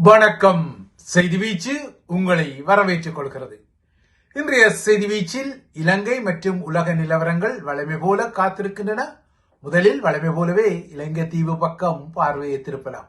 வணக்கம். செய்தி வீச்சு உங்களை வரவேற்றுக் கொள்கிறது. இன்றைய செய்தி வீச்சில் இலங்கை மற்றும் உலக நிலவரங்கள் வளமை போல காத்திருக்கின்றன. முதலில் வளமை போலவே இலங்கை தீவு பக்கம் பார்வையை திருப்பலாம்.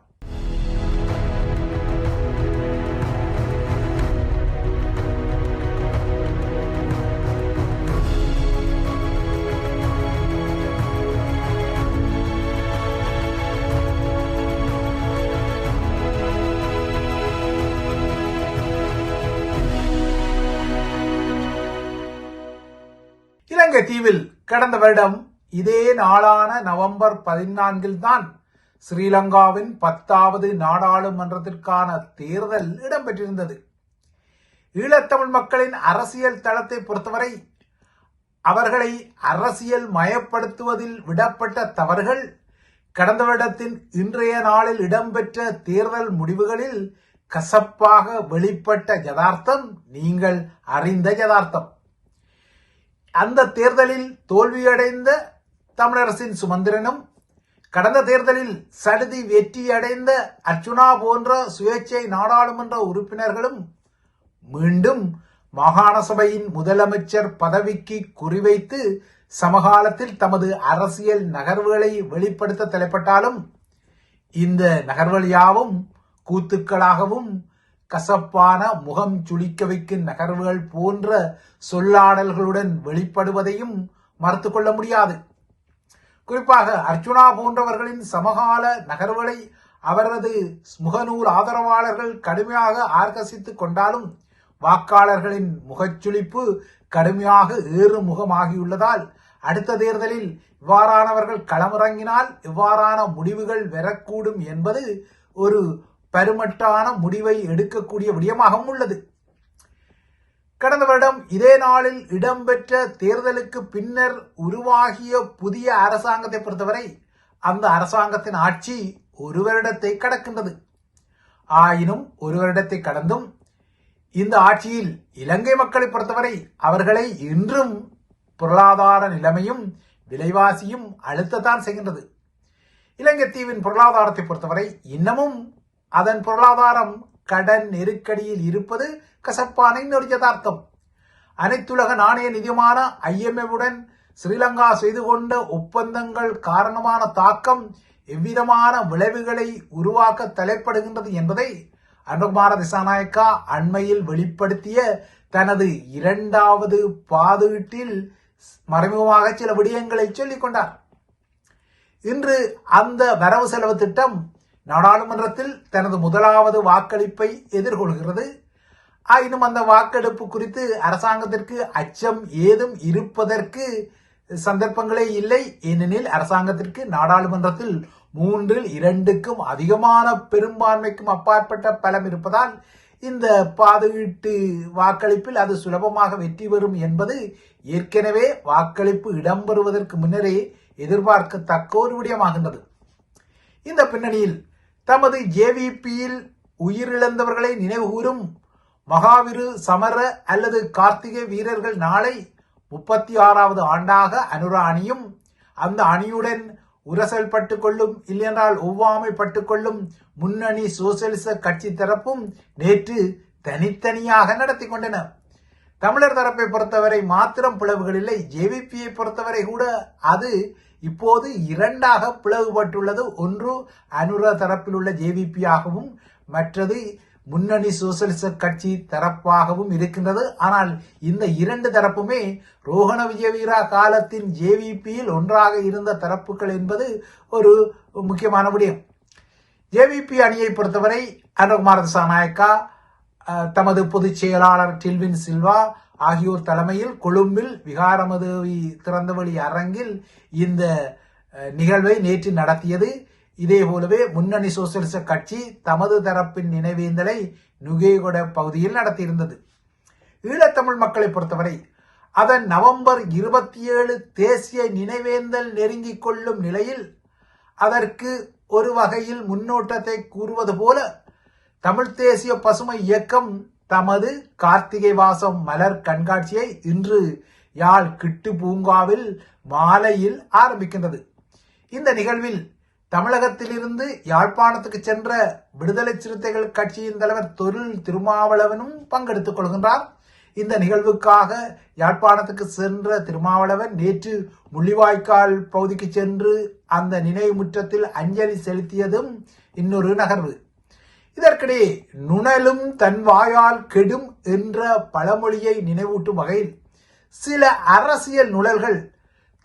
இலங்கை தீவில் கடந்த வருடம் இதே நாளான நவம்பர் பதினான்கில் தான் ஸ்ரீலங்காவின் பத்தாவது நாடாளுமன்றத்திற்கான தேர்தல் இடம்பெற்றிருந்தது. ஈழத்தமிழ் மக்களின் அரசியல் தளத்தை பொறுத்தவரை அவர்களை அரசியல் மயப்படுத்துவதில் விடப்பட்ட தவறுகள் கடந்த வருடத்தின் இன்றைய நாளில் இடம்பெற்ற தேர்தல் முடிவுகளில் கசப்பாக வெளிப்பட்ட யதார்த்தம் நீங்கள் அறிந்த யதார்த்தம். அந்த தேர்தலில் தோல்வியடைந்த தமிழரசின் சுமந்திரனும் கடந்த தேர்தலில் சடுதி வெற்றியடைந்த அர்ச்சுனா போன்ற சுயேட்சை நாடாளுமன்ற உறுப்பினர்களும் மீண்டும் மாகாண சபையின் முதலமைச்சர் பதவிக்கு குறிவைத்து சமகாலத்தில் தமது அரசியல் நகர்வுகளை வெளிப்படுத்த தலைப்பட்டாலும் இந்த நகர்வழியாவும் கூத்துக்களாகவும் கசப்பான முகம் சுளிக்க வைக்கும் நகர்வுகள் போன்ற சொல்லாடல்களுடன் வெளிப்படுவதையும் மறுத்து கொள்ள முடியாது. குறிப்பாக அர்ஜுனா போன்றவர்களின் சமகால நகர்வுகளை அவரது முகநூல் ஆதரவாளர்கள் கடுமையாக ஆர்கசித்துக் கொண்டாலும் வாக்காளர்களின் முகச்சுளிப்பு கடுமையாக ஏறு முகமாகியுள்ளதால் அடுத்த தேர்தலில் இவ்வாறானவர்கள் களமிறங்கினால் இவ்வாறான முடிவுகள் வரக்கூடும் என்பது ஒரு பருமட்டான முடிவை எடுக்கக்கூடிய விடயமாகவும் உள்ளது. கடந்த வருடம் இதே நாளில் இடம்பெற்ற தேர்தலுக்கு பின்னர் உருவாகிய புதிய அரசாங்கத்தை பொறுத்தவரை அந்த அரசாங்கத்தின் ஆட்சி ஒரு வருடத்தை கடக்கின்றது. ஆயினும் ஒரு வருடத்தை கடந்தும் இந்த ஆட்சியில் இலங்கை மக்களை பொறுத்தவரை அவர்களை இன்றும் பொருளாதார நிலைமையும் விலைவாசியும் அழுத்தத்தான் செய்கின்றது. இலங்கை தீவின் பொருளாதாரத்தை பொறுத்தவரை இன்னமும் அதன் பொருளாதாரம் கடன் நெருக்கடியில் இருப்பது கசப்பான இன்னொரு யதார்த்தம். அனைத்துலக நாணய நிதியமான ஐஎம்எஃப் ஸ்ரீலங்கா செய்து கொண்ட ஒப்பந்தங்கள் காரணமான தாக்கம் எவ்விதமான விளைவுகளை உருவாக்க தலைப்படுகின்றது என்பதை அனுகுமார திசாநாயக்கா அண்மையில் வெளிப்படுத்திய தனது இரண்டாவது பாதுகீட்டில் மறைமுகமாக சில விடயங்களை சொல்லிக் கொண்டார். இன்று அந்த வரவு செலவு திட்டம் நாடாளுமன்றத்தில் தனது முதலாவது வாக்களிப்பை எதிர்கொள்கிறது. ஆயினும் அந்த வாக்கெடுப்பு குறித்து அரசாங்கத்திற்கு அச்சம் ஏதும் இருப்பதற்கு சந்தர்ப்பங்களே இல்லை. ஏனெனில் அரசாங்கத்திற்கு நாடாளுமன்றத்தில் மூன்றில் இரண்டுக்கும் அதிகமான பெரும்பான்மைக்கும் அப்பாற்பட்ட பலம் இருப்பதால் இந்த பாதுகீட்டு வாக்களிப்பில் அது சுலபமாக வெற்றி பெறும் என்பது ஏற்கனவே வாக்களிப்பு இடம்பெறுவதற்கு முன்னரே எதிர்பார்க்கத்தக்க ஒரு விடயமாகின்றது. இந்த பின்னணியில் தமது ஜேவிபியில் உயிரிழந்தவர்களை நினைவுகூரும். மகாவிரு சமர அல்லது கார்த்திகை வீரர்கள் நாளை முப்பத்தி ஆறாவது ஆண்டாக அனுரா அணியும். அந்த அணியுடன் உரசல் பட்டுக்கொள்ளும் இல்லையென்றால் ஒவ்வாமை பட்டுக்கொள்ளும் முன்னணி சோசியலிச கட்சி தரப்பும் நேற்று தனித்தனியாக நடத்தி கொண்டன. தமிழர் தரப்பை பொறுத்தவரை மாத்திரம் பிளவுகள் இல்லை. ஜேவிபியை பொறுத்தவரை கூட அது இப்போது இரண்டாக பிளவுபட்டுள்ளது. ஒன்று அனுர தரப்பில் உள்ள ஜேவிபி ஆகவும் மற்றது முன்னணி சோசியலிச கட்சி தரப்பாகவும் இருக்கின்றது. ஆனால் இந்த இரண்டு தரப்புமே ரோஹண விஜயவீரா காலத்தின் ஜேவிபியில் ஒன்றாக இருந்த தரப்புகள் என்பது ஒரு முக்கியமான விடயம். ஜேவிபி அணியை பொறுத்தவரை அனுகுமார தசாநாயக்கா தமது பொதுச் செயலாளர் டில்வின் சில்வா ஆகியோர் தலைமையில் கொழும்பில் விகாரமதேவி திறந்தவெளி அரங்கில் இந்த நிகழ்வை நேற்று நடத்தியது. இதே போலவே முன்னணி சோசியலிச கட்சி தமது தரப்பின் நினைவேந்தலை நுகேகொட பகுதியில் நடத்தியிருந்தது. ஈழத்தமிழ் மக்களை பொறுத்தவரை அதன் நவம்பர் இருபத்தி ஏழு தேசிய நினைவேந்தல் நெருங்கிக் கொள்ளும் நிலையில் அதற்கு ஒரு வகையில் முன்னோட்டத்தை கூறுவது போல தமிழ் தேசிய பசுமை இயக்கம் தமது கார்த்திகை வாசம் மலர் கண்காட்சியை இன்று யாழ் கிட்டு பூங்காவில் மாலையில் ஆரம்பிக்கின்றது. இந்த நிகழ்வில் தமிழகத்திலிருந்து யாழ்ப்பாணத்துக்கு சென்ற விடுதலை சிறுத்தைகள் கட்சியின் தலைவர் தொழில் திருமாவளவனும் பங்கெடுத்துக் கொள்கின்றார். இந்த நிகழ்வுக்காக யாழ்ப்பாணத்துக்கு சென்ற திருமாவளவன் நேற்று முள்ளிவாய்க்கால் பகுதிக்கு சென்று அந்த நினைவு முற்றத்தில் அஞ்சலி செலுத்தியதும் இன்னொரு நகர்வு. இதற்கிடையே நுணலும் தன் வாயால் கெடும் என்ற பழமொழியை நினைவூட்டும் வகையில் சில அரசியல் நுழல்கள்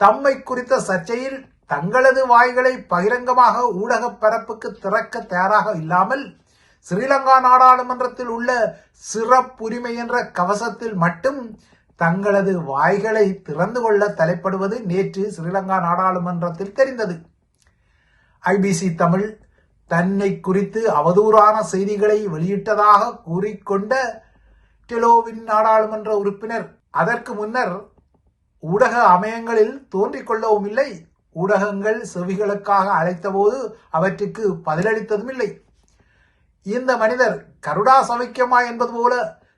தம்மை குறித்த சர்ச்சையில் தங்களது வாய்களை பகிரங்கமாக ஊடக பரப்புக்கு திறக்க தயாராக இல்லாமல் ஸ்ரீலங்கா நாடாளுமன்றத்தில் உள்ள சிறப்புரிமை என்ற கவசத்தில் மட்டும் தங்களது வாய்களை திறந்து கொள்ள தலைப்படுவது நேற்று ஸ்ரீலங்கா நாடாளுமன்றத்தில் தெரிந்தது. ஐபிசி தமிழ் தன்னை குறித்து அவதூறான செய்திகளை வெளியிட்டதாக கூறிக்கொண்ட டெலோவின் நாடாளுமன்ற உறுப்பினர். அதற்கு முன்னர் ஊடக அமையங்களில் தோன்றிக்கொள்ளவும் இல்லை. ஊடகங்கள் செவிகளுக்காக அழைத்தபோது அவற்றுக்கு பதிலளித்ததும் இல்லை. இந்த மனிதர் கருடா சமைக்கமா என்பது போல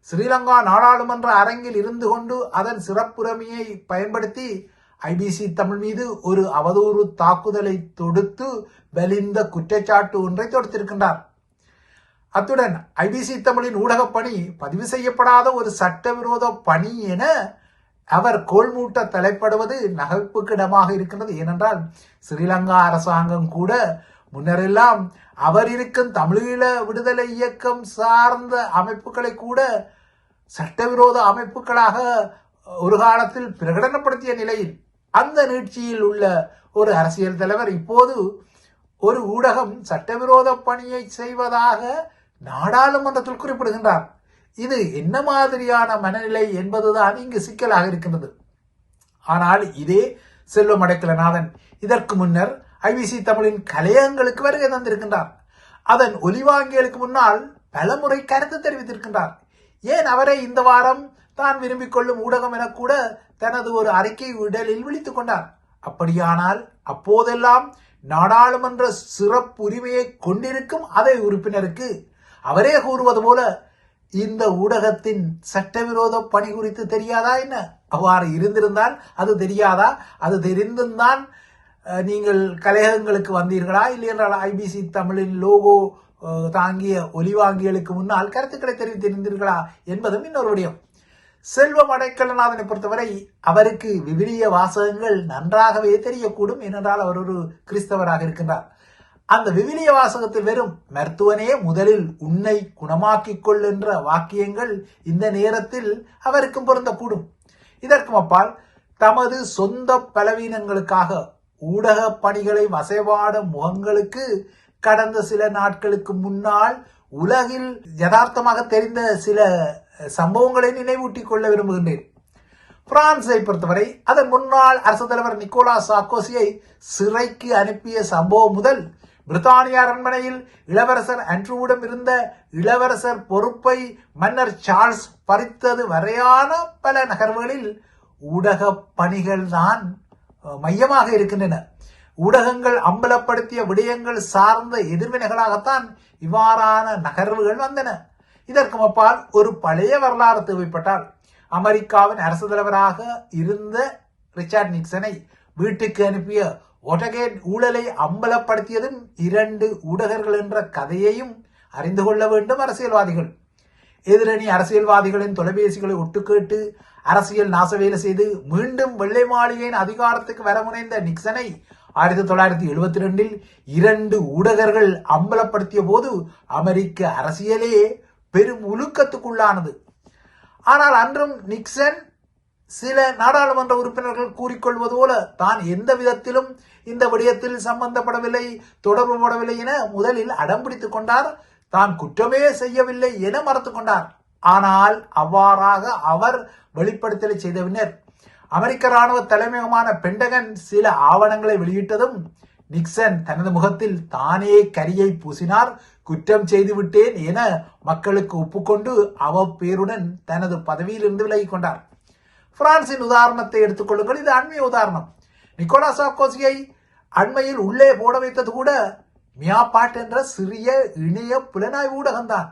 ஸ்ரீலங்கா நாடாளுமன்ற அரங்கில் இருந்து கொண்டு அதன் சிறப்புரிமையை பயன்படுத்தி ஐபிசி தமிழ் மீது ஒரு அவதூறு தாக்குதலை தொடுத்து வலிந்த குற்றச்சாட்டு ஒன்றை தொடுத்திருக்கின்றார். அத்துடன் ஐபிசி தமிழின் ஊடகப்பணி பதிவு செய்யப்படாத ஒரு சட்டவிரோத பணி என அவர் கோல்மூட்ட தலைப்படுவது நகைப்புக்கிடமாக இருக்கின்றது. ஏனென்றால் ஸ்ரீலங்கா அரசாங்கம் கூட முன்னரெல்லாம் அவர் இருக்கும் தமிழீழ விடுதலை இயக்கம் சார்ந்த அமைப்புகளை கூட சட்டவிரோத அமைப்புகளாக ஒரு காலத்தில் பிரகடனப்படுத்திய நிலையில் அந்த நீட்சியில் உள்ள ஒரு அரசியல் தலைவர் இப்போது ஒரு ஊடகம் சட்டவிரோத பணியை செய்வதாக நாடாளுமன்றத்தில் குறிப்பிடுகின்றார். இது என்ன மாதிரியான மனநிலை என்பதுதான் இங்கு சிக்கலாக இருக்கின்றது. ஆனால் இதே செல்வம் அடைக்கலநாதன் இதற்கு முன்னர் ஐபிசி தமிழின் கலையங்களுக்கு வருகை தந்திருக்கின்றார். அதன் ஒலிவாங்கியலுக்கு முன்னால் பலமுறை கருத்து தெரிவித்திருக்கின்றார். ஏன் அவரை இந்த வாரம் தான் விரும்பிக் கொள்ளும் ஊடகம் என கூட தனது ஒரு அறிக்கை உடலில் விழித்துக் கொண்டார். அப்படியானால் அப்போதெல்லாம் நாடாளுமன்ற சிறப்பு உரிமையை கொண்டிருக்கும் அதை உறுப்பினருக்கு அவரே கூறுவது போல இந்த ஊடகத்தின் சட்டவிரோத பணி குறித்து தெரியாதா என்ன? அவ்வாறு இருந்திருந்தால் அது தெரியாதா? அது தெரிந்துதான் நீங்கள் கலையகங்களுக்கு வந்தீர்களா? இல்லை என்றால் ஐபிசி தமிழின் லோகோ தாங்கிய ஒலிவாங்கிகளுக்கு முன்னால் கருத்துக்களை தெரிவித்திருந்தீர்களா என்பதும் இன்னொரு விடயம். செல்வ அடைக்கலநாதனை பொறுத்தவரை அவருக்கு விவிலிய வாசகங்கள் நன்றாகவே தெரியக்கூடும் ஏனென்றால் அவர் ஒரு கிறிஸ்தவராக இருக்கின்றார். அந்த விவிலிய வாசகத்தில் வெறும் மருத்துவனே முதலில் உன்னை குணமாக்கிக் கொள் வாக்கியங்கள் இந்த நேரத்தில் அவருக்கும் பொருந்தக்கூடும். இதற்கும் அப்பால் தமது சொந்த பலவீனங்களுக்காக ஊடக பணிகளை வசைபாடும் முகங்களுக்கு கடந்த சில நாட்களுக்கு முன்னால் உலகில் யதார்த்தமாக தெரிந்த சில சம்பவங்களை நினைவூட்டிக் கொள்ள விரும்புகின்றேன். பிரான்ஸை பொறுத்தவரை அதன் முன்னாள் அரசு தலைவர் நிக்கோலா சாக்கோசியை சிறைக்கு அனுப்பிய சம்பவம் முதல் பிரித்தானிய அரண்மனையில் இளவரசர் அன்ட்ரூவிடம் இருந்த இளவரசர் பொறுப்பை மன்னர் சார்ல்ஸ் பறித்தது வரையான பல நகர்வுகளில் ஊடக பணிகள் தான் மையமாக இருக்கின்றன. ஊடகங்கள் அம்பலப்படுத்திய விடயங்கள் சார்ந்த எதிர்வினைகளாகத்தான் இவ்வாறான நகர்வுகள் வந்தன. இதற்கு அப்பால் ஒரு பழைய வரலாறு தேவைப்பட்டால் அமெரிக்காவின் அரசு தலைவராக இருந்த ரிச்சர்ட் நிக்சனை வீட்டுக்கு அனுப்பிய ஒட்டகேட் ஊழலை அம்பலப்படுத்தியதும் இரண்டு ஊடகர்கள் என்ற கதையையும் அறிந்து கொள்ள வேண்டும் அரசியல்வாதிகள். எதிரணி அரசியல்வாதிகளின் தொலைபேசிகளை ஒட்டுக்கேட்டு அரசியல் நாசவேலை செய்து மீண்டும் வெள்ளை மாளிகையின் அதிகாரத்துக்கு வர முனைந்த நிக்சனை ஆயிரத்தி தொள்ளாயிரத்தி எழுபத்தி ரெண்டில் இரண்டு ஊடகர்கள் அம்பலப்படுத்திய போது அமெரிக்க அரசியலே பெரும் உழுக்கத்துக்குள்ளானது ஆனால் அன்றும் நிக்சன் சில நாடாளுமன்ற உறுப்பினர்கள் கூறிக்கொள்வது போல தான் எந்த விதத்திலும் இந்த விடயத்தில் சம்பந்தப்படவில்லை தொடர்பு படவில்லை என முதலில் அடம் பிடித்துக் கொண்டார். தான் குற்றமே செய்யவில்லை என மறுத்து கொண்டார். ஆனால் அவ்வாறாக அவர் வெளிப்படுத்தலை செய்த பின்னர் அமெரிக்க ராணுவ தலைமையகமான பெண்டகன் சில ஆவணங்களை வெளியிட்டதும் நிக்சன் தனது முகத்தில் தானே கரியை பூசினார். குற்றம் செய்துவிட்டேன் என மக்களுக்கு ஒப்புக்கொண்டு அவப்பேருடன் தனது பதவியிலிருந்து விலகிக் கொண்டார். பிரான்சின் உதாரணத்தை எடுத்துக்கொள்ளுங்கள் இது அண்மைய உதாரணம். நிக்கோலா சார்கோசியை அண்மையில் உள்ளே போட வைத்தது கூட மியாபாட் என்ற சிறிய இணைய புலனாய்வு ஊடகம்தான்.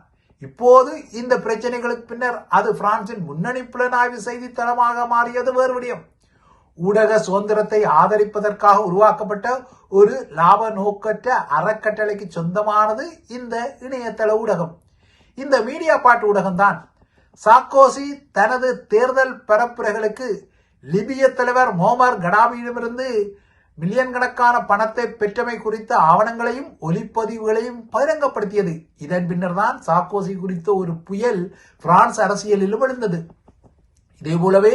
இப்போது இந்த பிரச்சனைகளுக்கு பின்னர் அது பிரான்சின் முன்னணி புலனாய்வு செய்தித்தளமாக மாறியது வேறு விடயம். ஊடக சுதந்திரத்தை ஆதரிப்பதற்காக உருவாக்கப்பட்ட ஒரு லாப நோக்கற்ற அறக்கட்டளைக்கு சொந்தமானது இந்த இணையதள ஊடகம். இந்த மீடியா பாட்டு ஊடகம்தான். சாக்கோசி தனது தேர்தல் பரப்புரைகளுக்கு லிபிய தலைவர் மோமர் கடாமியிடமிருந்து மில்லியன் கணக்கான பணத்தை பெற்றமை குறித்த ஆவணங்களையும் ஒலிப்பதிவுகளையும் பகிரங்கப்படுத்தியது. இதன் பின்னர் தான் சாக்கோசி குறித்த ஒரு புயல் பிரான்ஸ் அரசியலிலும் எழுந்தது. இதே போலவே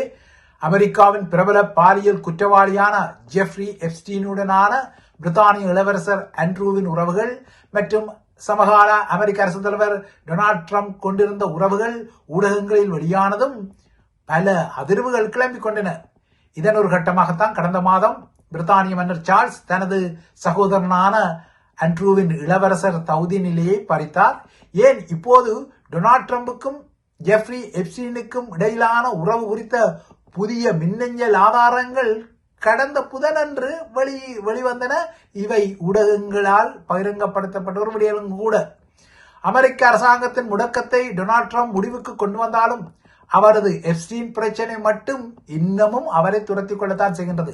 அமெரிக்காவின் பிரபல பாலியல் குற்றவாளியான ஜெஃப்ரி எப்ஸ்டீனுடனான பிரித்தானிய இளவரசர் அண்ட்ரூவின் உறவுகள் மற்றும் சமகால அமெரிக்க அரசு தலைவர் டொனால்ட் ட்ரம்ப் கொண்டிருந்த உறவுகள் ஊடகங்களில் வெளியானதும் பல அதிர்வுகள் கிளம்பிக் கொண்டன. இதன் ஒரு கட்டமாகத்தான் கடந்த மாதம் பிரித்தானிய மன்னர் சார்ல்ஸ் தனது சகோதரனான அண்ட்ரூவின் இளவரசர் தகுதி நிலையை பறித்தார். ஏன் இப்போது டொனால்ட் ட்ரம்புக்கும் ஜெஃப்ரி எப்சினுக்கும் இடையிலான உறவு குறித்த புதிய மின்னஞ்சல் ஆதாரங்கள் கடந்த புதனன்று வெளி வெளிவந்தன. இவை ஊடகங்களால் பகிரங்கப்படுத்தப்பட்ட ஒரு கூட. அமெரிக்க அரசாங்கத்தின் முடக்கத்தை டொனால்ட் ட்ரம்ப் முடிவுக்கு கொண்டு வந்தாலும் அவரது எப்ஸ்டீன் பிரச்சனை மட்டும் இன்னமும் அவரை துரத்தி கொள்ளத்தான் செய்கின்றது.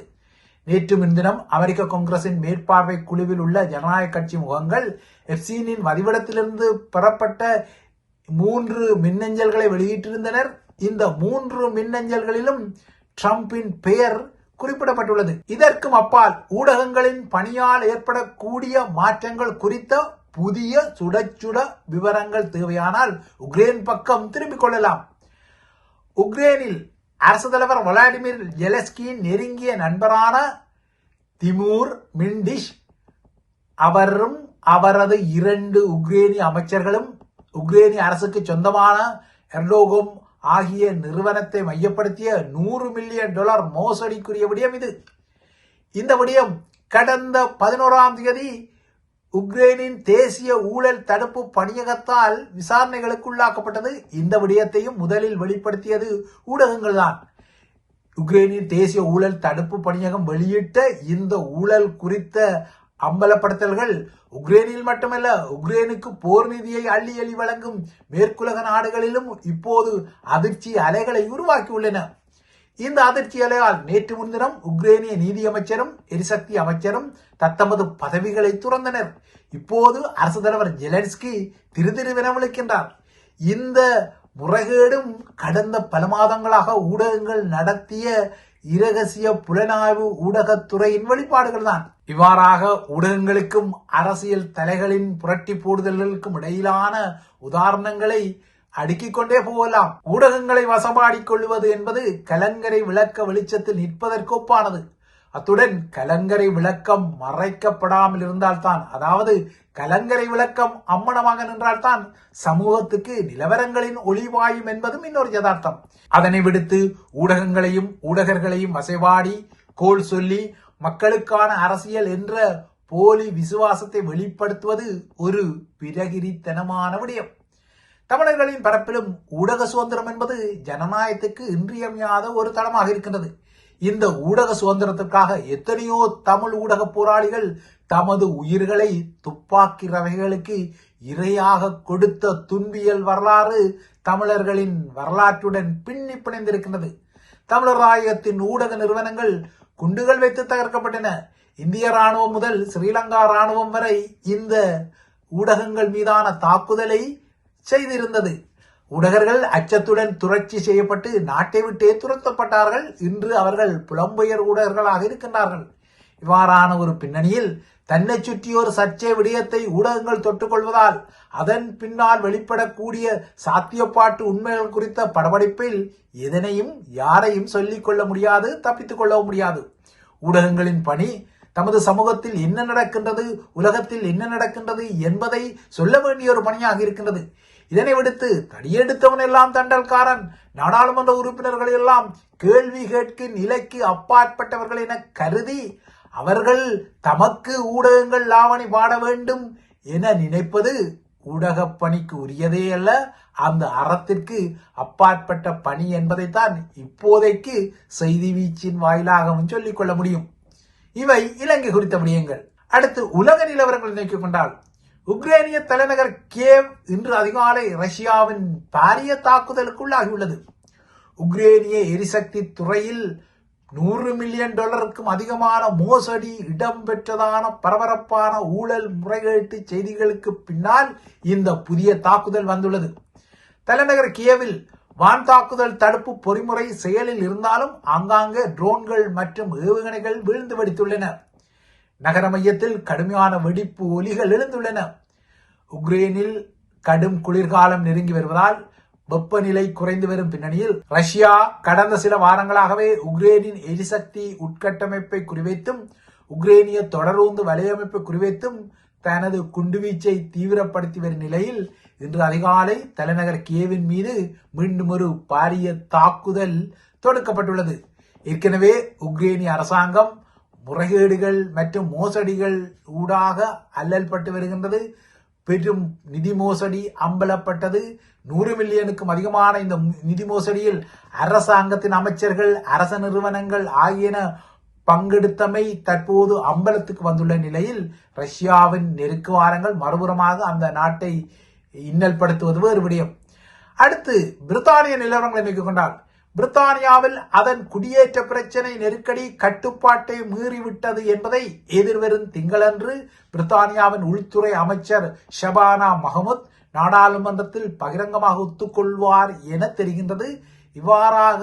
நேற்று முன்தினம் அமெரிக்க காங்கிரசின் மேற்பார்வை குழுவில் உள்ள ஜனநாயக கட்சி முகங்கள் எப்சீனின் வதிவிடத்திலிருந்து பெறப்பட்ட மூன்று மின்னஞ்சல்களை வெளியிட்டிருந்தனர். இந்த மூன்று மின்னஞ்சல்களிலும் ட்ரம்பின் பெயர் குறிப்பிடப்பட்டுள்ளது. இதற்கும் அப்பால் ஊடகங்களின் பணியால் ஏற்படக்கூடிய மாற்றங்கள் குறித்த புதிய சுடச்சுட விவரங்கள் தேவையானால் உக்ரைன் பக்கம் திரும்பிக் கொள்ளலாம். உக்ரைனில் அரசு தலைவர் விளாடிமிர் ஜெலஸ்கியின் நெருங்கிய நண்பரான திமூர் மிண்டிஷ் அவரும் அவரது இரண்டு உக்ரேனிய அமைச்சர்களும் உக்ரேனிய அரசுக்கு சொந்தமான எர்டோகம் ஆகிய நிறுவனத்தை மையப்படுத்திய நூறு மில்லியன் டாலர் மோசடிக்குரிய விடயம் இது. இந்த விடயம் கடந்த பதினோராம் தேதி உக்ரைனின் தேசிய ஊழல் தடுப்பு பணியகத்தால் விசாரணைகளுக்கு உள்ளாக்கப்பட்டது. இந்த விடயத்தையும் முதலில் வெளிப்படுத்தியது ஊடகங்கள் தான் உக்ரைனின் தேசிய ஊழல் தடுப்பு பணியகம் வெளியிட்ட இந்த ஊழல் குறித்த அம்பலப்படுத்தல்கள் உக்ரைனில் மட்டுமல்ல உக்ரைனுக்கு போர் நிதியை அள்ளி அள்ளி வழங்கும் மேற்குலக நாடுகளிலும் இப்போது அதிர்ச்சி அலைகளை உருவாக்கியுள்ளன. இந்த அதிர்ச்சி அலையால் நேற்று முன்தினம் உக்ரைனிய நீதியமைச்சரும் எரிசக்தி அமைச்சரும் தத்தமது பதவிகளை துறந்தனர். இப்போது அரசு தலைவர் ஜெலன்ஸ்கி திருதிருவென விളിக்கின்றார் இந்த முறைகேடும் கடந்த பல மாதங்களாக ஊடகங்கள் நடத்திய இரகசிய புலனாய்வு ஊடகத்துறையின் வெளிப்பாடுகள் தான் இவ்வாறாக ஊடகங்களுக்கும் அரசியல் தலைகளின் புரட்டி போடுதல்களுக்கும் இடையிலான உதாரணங்களை அடுக்கிக் கொண்டே போகலாம். ஊடகங்களை வசமாடிக் கொள்வது என்பது கலங்கரை விளக்க வெளிச்சத்தில் நிற்பதற்கு ஒப்பானது அத்துடன் கலங்கரை விளக்கம் மறைக்கப்படாமல் இருந்தால்தான் அதாவது கலங்கரை விளக்கம் அம்மனமாக நின்றால்தான் சமூகத்துக்கு நிலவரங்களின் ஒளிவாயும் என்பதும் இன்னொரு யதார்த்தம். அதனை விடுத்து ஊடகங்களையும் ஊடகர்களையும் வசைவாடி கோல் சொல்லி மக்களுக்கான அரசியல் என்ற போலி விசுவாசத்தை வெளிப்படுத்துவது ஒரு பிரகிரித்தனமான விடயம். தமிழர்களின் பரப்பிலும் ஊடக சுதந்திரம் என்பது ஜனநாயகத்துக்கு இன்றியமையாத ஒரு தளமாக இருக்கின்றது. இந்த ஊடக சுதந்திரத்திற்காக எத்தனையோ தமிழ் ஊடக போராளிகள் தமது உயிர்களை துப்பாக்கி ரவைகளுக்கு இரையாக கொடுத்த துன்பியல் வரலாறு தமிழர்களின் வரலாற்றுடன் பின்னி பிணைந்திருக்கின்றது. தமிழர் ராயகத்தின் ஊடக நிறுவனங்கள் குண்டுகள் வைத்து தகர்க்கப்பட்டன. இந்திய ராணுவம் முதல் ஸ்ரீலங்கா ராணுவம் வரை இந்த ஊடகங்கள் மீதான தாக்குதலை செய்திருந்தது. ஊடகர்கள் அச்சத்துடன் துரட்சி செய்யப்பட்டு நாட்டை விட்டே துரத்தப்பட்டார்கள். இன்று அவர்கள் புலம்பெயர் ஊடகர்களாக இருக்கின்றார்கள். இவ்வாறான ஒரு பின்னணியில் தன்னை சுற்றி ஒரு சர்ச்சை விடயத்தை ஊடகங்கள் தொட்டுக்கொள்வதால் அதன் பின்னால் வெளிப்படக்கூடிய சாத்தியப்பாட்டு உண்மைகள் குறித்த படபடிப்பில் எதனையும் யாரையும் சொல்லிக் கொள்ள முடியாது தப்பித்துக் கொள்ளவும் முடியாது. ஊடகங்களின் பணி தமது சமூகத்தில் என்ன நடக்கின்றது உலகத்தில் என்ன நடக்கின்றது என்பதை சொல்ல வேண்டிய ஒரு பணியாக இருக்கின்றது. இதனை விடுத்து தடியெடுத்தவன் எல்லாம் தண்டல்காரன் நாடாளுமன்ற உறுப்பினர்கள் எல்லாம் கேள்வி கேட்கும் நிலைக்கு அப்பாற்பட்டவர்கள் என கருதி அவர்கள் தமக்கு ஊடகங்கள் லாவணி பாட வேண்டும் என நினைப்பது ஊடகப் பணிக்கு உரியதே அல்ல. அந்த அறத்திற்கு அப்பாற்பட்ட பணி என்பதைத்தான் இப்போதைக்கு செய்தி வீச்சின் வாயிலாகவும் சொல்லிக் கொள்ள முடியும். இவை இலங்கை குறித்த விடயங்கள். அடுத்து உலக நிலவரங்கள் நோக்கிக் கொண்டால் உக்ரைனிய தலைநகர் கேவ் இன்று அதிகாலை ரஷ்யாவின் பாரிய தாக்குதலுக்குள்ளாகியுள்ளது. உக்ரேனிய எரிசக்தி துறையில் நூறு மில்லியன் டாலருக்கும் அதிகமான மோசடி இடம்பெற்றதான பரபரப்பான ஊழல் முறைகேட்டு செய்திகளுக்கு பின்னால் இந்த புதிய தாக்குதல் வந்துள்ளது. தலைநகர் கியவில் வான் தாக்குதல் தடுப்பு பொறிமுறை செயலில் இருந்தாலும் ஆங்காங்கே ட்ரோன்கள் மற்றும் ஏவுகணைகள் வீழ்ந்து வெடித்துள்ளன. நகர மையத்தில் கடுமையான வெடிப்பு ஒலிகள் எழுந்துள்ளன. உக்ரைனில் கடும் குளிர்காலம் நெருங்கி வருவதால் வெப்பநிலை குறைந்து வரும் பின்னணியில் ரஷ்யா கடந்த சில வாரங்களாகவே உக்ரைனின் எரிசக்தி உட்கட்டமைப்பை குறிவைத்தும் உக்ரைனிய தொடரூந்து வலையமைப்பை குறிவைத்தும் தனது குண்டுவீச்சை தீவிரப்படுத்தி வரும் நிலையில் இன்று அதிகாலை தலைநகர் கியேவின் மீது மீண்டும் ஒரு பாரிய தாக்குதல் தொடுக்கப்பட்டுள்ளது. ஏற்கனவே உக்ரைனிய அரசாங்கம் முறைகேடுகள் மற்றும் மோசடிகள் ஊடாக அல்லல்பட்டு வருகின்றது. பெரும் நிதி மோசடி அம்பலப்பட்டது. நூறு மில்லியனுக்கும் அதிகமான இந்த நிதி மோசடியில் அரசாங்கத்தின் அமைச்சர்கள் அரச நிறுவனங்கள் ஆகியன பங்கெடுத்தமை தற்போது அம்பலத்துக்கு வந்துள்ள நிலையில் ரஷ்யாவின் நெருக்குவாரங்கள் மறுபுறமாக அந்த நாட்டை இன்னல்படுத்துவது வேறு விடயம். அடுத்து பிரித்தானிய நிலவரங்களை நோக்கிக் கொண்டால் பிரித்தானியாவில் அதன் குடியேற்ற பிரச்சனை நெருக்கடி கட்டுப்பாட்டை மீறிவிட்டது என்பதை எதிர்வரும் திங்களன்று பிரித்தானியாவின் உள்துறை அமைச்சர் ஷபானா மஹமுத் நாடாளுமன்றத்தில் பகிரங்கமாக ஒத்துக்கொள்வார் என தெரிகின்றது. இவ்வாறாக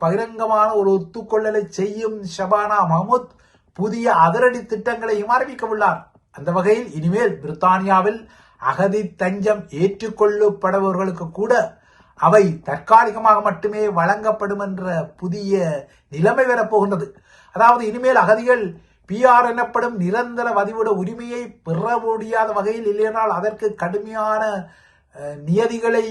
பகிரங்கமான ஒரு ஒத்துக்கொள்ளலை செய்யும் ஷபானா மஹமுத் புதிய அதிரடி திட்டங்களையும் அறிவிக்க உள்ளார் அந்த வகையில் இனிமேல் பிரித்தானியாவில் அகதி தஞ்சம் ஏற்றுக்கொள்ளப்படுபவர்களுக்கு கூட அவை தற்காலிகமாக மட்டுமே வழங்கப்படும் என்ற புதிய நிலைமை வரப்போகின்றது. அதாவது இனிமேல் அகதிகள் பிஆர் எனப்படும் நிரந்தர வதிவிட உரிமையை பெற முடியாத வகையில் இல்லையென்றால் அதற்கு கடுமையான நியதிகளை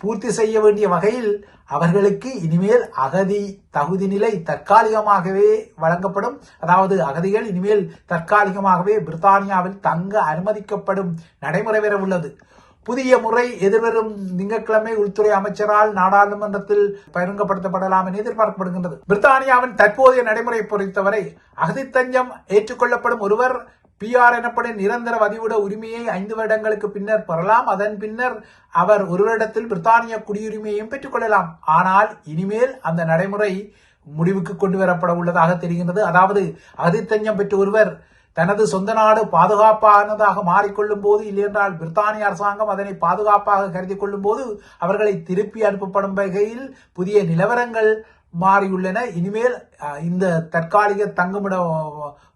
பூர்த்தி செய்ய வேண்டிய வகையில் அவர்களுக்கு இனிமேல் அகதி தகுதி நிலை தற்காலிகமாகவே வழங்கப்படும். அதாவது அகதிகள் இனிமேல் தற்காலிகமாகவே பிரித்தானியாவில் தங்க அனுமதிக்கப்படும் நடைமுறை பெற உள்ளது. புதிய முறை எதிர்வரும் திங்கட்கிழமை உள்துறை அமைச்சரால் நாடாளுமன்றத்தில் பகிரங்கப்படுத்தப்படலாம் என எதிர்பார்க்கப்படுகின்றது. பிரித்தானியாவின் தற்போதைய நடைமுறை பொறுத்தவரை அகதித்தஞ்சம் ஏற்றுக்கொள்ளப்படும் ஒருவர் பிஆர் எனப்படும் நிரந்தர வதிவிட உரிமையை ஐந்து வருடங்களுக்கு பின்னர் பெறலாம். அதன் பின்னர் அவர் ஒரு வருடத்தில் பிரித்தானிய குடியுரிமையையும் பெற்றுக்கொள்ளலாம். ஆனால் இனிமேல் அந்த நடைமுறை முடிவுக்கு கொண்டு வரப்பட உள்ளதாக தெரிகின்றது. அதாவது அகதித்தஞ்சம் பெற்ற ஒருவர் தனது சொந்த நாடு பாதுகாப்பானதாக மாறிக்கொள்ளும் போது இல்லையென்றால் பிரித்தானிய அரசாங்கம் அதனை பாதுகாப்பாக கருதி கொள்ளும் போது அவர்களை திருப்பி அனுப்பப்படும் வகையில் புதிய நிலவரங்கள் மாறியுள்ளன. இனிமேல் இந்த தற்காலிக தங்குமிட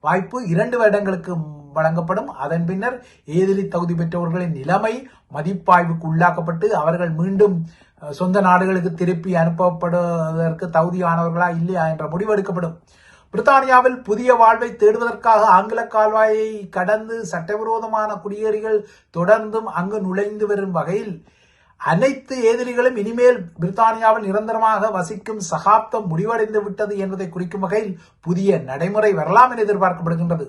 வாய்ப்பு இரண்டு வருடங்களுக்கு வழங்கப்படும். அதன் பின்னர் ஏதிலி தகுதி பெற்றவர்களின் நிலைமை மதிப்பாய்வுக்கு உள்ளாக்கப்பட்டு அவர்கள் மீண்டும் சொந்த நாடுகளுக்கு திருப்பி அனுப்பப்படுவதற்கு தகுதியானவர்களா இல்லையா என்ற முடிவு எடுக்கப்படும். பிரித்தானியாவில் புதிய வாழ்வை தேடுவதற்காக ஆங்கில கால்வாயை கடந்து சட்டவிரோதமான குடியேறிகள் தொடர்ந்தும் அங்கு நுழைந்து வரும் வகையில் அனைத்து எதிரிகளும் இனிமேல் பிரித்தானியாவில் நிரந்தரமாக வசிக்கும் சகாப்தம் முடிவடைந்து விட்டது என்பதை குறிக்கும் வகையில் புதிய நடைமுறை வரலாம் என எதிர்பார்க்கப்படுகின்றது.